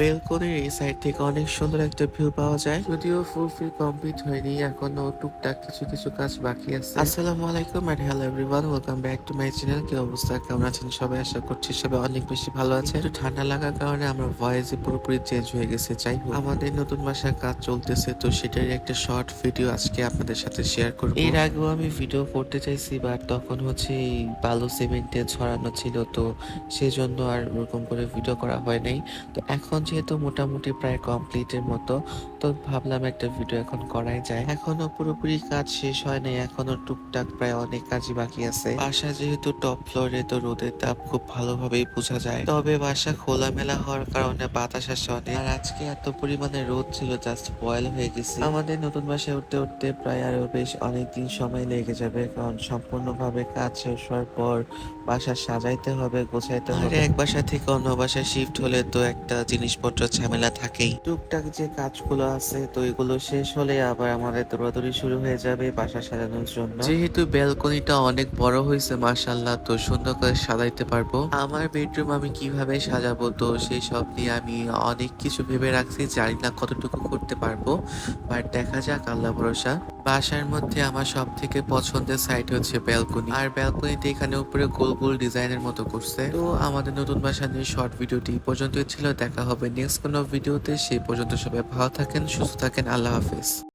বেলকনির এই সাইড থেকে অনেক সুন্দর একটা ভিউ পাওয়া যায়। যদিও ফুলফিল কমপ্লিট হয়নি, এখনও টুকটাক কিছু কিছু কাজ বাকি আছে। আসসালামু আলাইকুম and hello everyone welcome back to my channel কি অবস্থা? কেমন আছেন সবাই? আশা করছি সবাই অনেক বেশি ভালো আছে একটু ঠান্ডা লাগার কারণে আমার ভয়েস পুরোপুরি চেঞ্জ হয়ে গেছে। হোক, আমাদের নতুন বাসার কাজ চলতেছে, তো সেটারই একটা শর্ট ভিডিও আজকে আপনাদের সাথে শেয়ার করব। এর আগেও আমি ভিডিও করতে চাইছি বাট তখন হচ্ছে এই বালু সিমেন্টে ছড়ানো ছিল, তো সেজন্য আর ওরকম করে ভিডিও করা হয় নাই। তো এখন যেহেতু মোটামুটি প্রায় কমপ্লিটের মতো, তো ভাবলাম একটা ভিডিও এখন করাই যায়। এখনও পুরোপুরি কাজ শেষ হয় নাই, এখনও টুকটাক প্রায় অনেক কাজই বাকি আছে। বাসা যেহেতু টপ ফ্লোরে তো রোদের তাপ খুব ভালোভাবেই বোঝা যায়। তবে বাসা খোলামেলা হওয়ার কারণে বাতাস আসে অনেক। আর আজকে এত পরিমাণে রোদ ছিল জাস্ট বয়েল হয়ে গেছে। আমাদের নতুন বাসায় উঠতে উঠতে প্রায় আরও বেশ অনেকদিন সময় লেগে যাবে। কারণ সম্পূর্ণভাবে কাজ শেষ হওয়ার পর বাসা সাজাইতে হবে, গোছাইতে হবে। এক বাসা থেকে অন্য বাসায় শিফট হলে তো একটা জিনিসপত্র ঝামেলা থাকেই। টুকটাক যে কাজগুলো আছে তো এগুলো শেষ হলে আবার আমাদের দৌড়াদৌড়ি শুরু হয়ে যাবে বাসা সাজানোর জন্য। যেহেতু ব্যালকনিটা অনেক বড় হয়েছে মাশাল্লাহ তো সুন্দর করে সাজাইতে পারব। আমার বেডরুম আমি কীভাবে সাজাবো? তো সেই সব নিয়ে আমি অনেক কিছু ভেবে রাখছি জানি না কতটুকু করতে পারব। বাট দেখা যাক আল্লাহ ভরসা। বাসার মধ্যে আমার সব থেকে পছন্দের সাইড হচ্ছে ব্যালকনি। আর ব্যালকনিতে এখানে উপরে গোল গোল ডিজাইনের মতো করছে। তো আমাদের নতুন বাসা নিয়ে শর্ট ভিডিওটি এই পর্যন্তই ছিল। দেখা হবে নেক্সট কোনো ভিডিওতে সেই পর্যন্ত সবাই ভালো থাকেন সুস্থ থাকেন। আল্লাহ হাফিজ।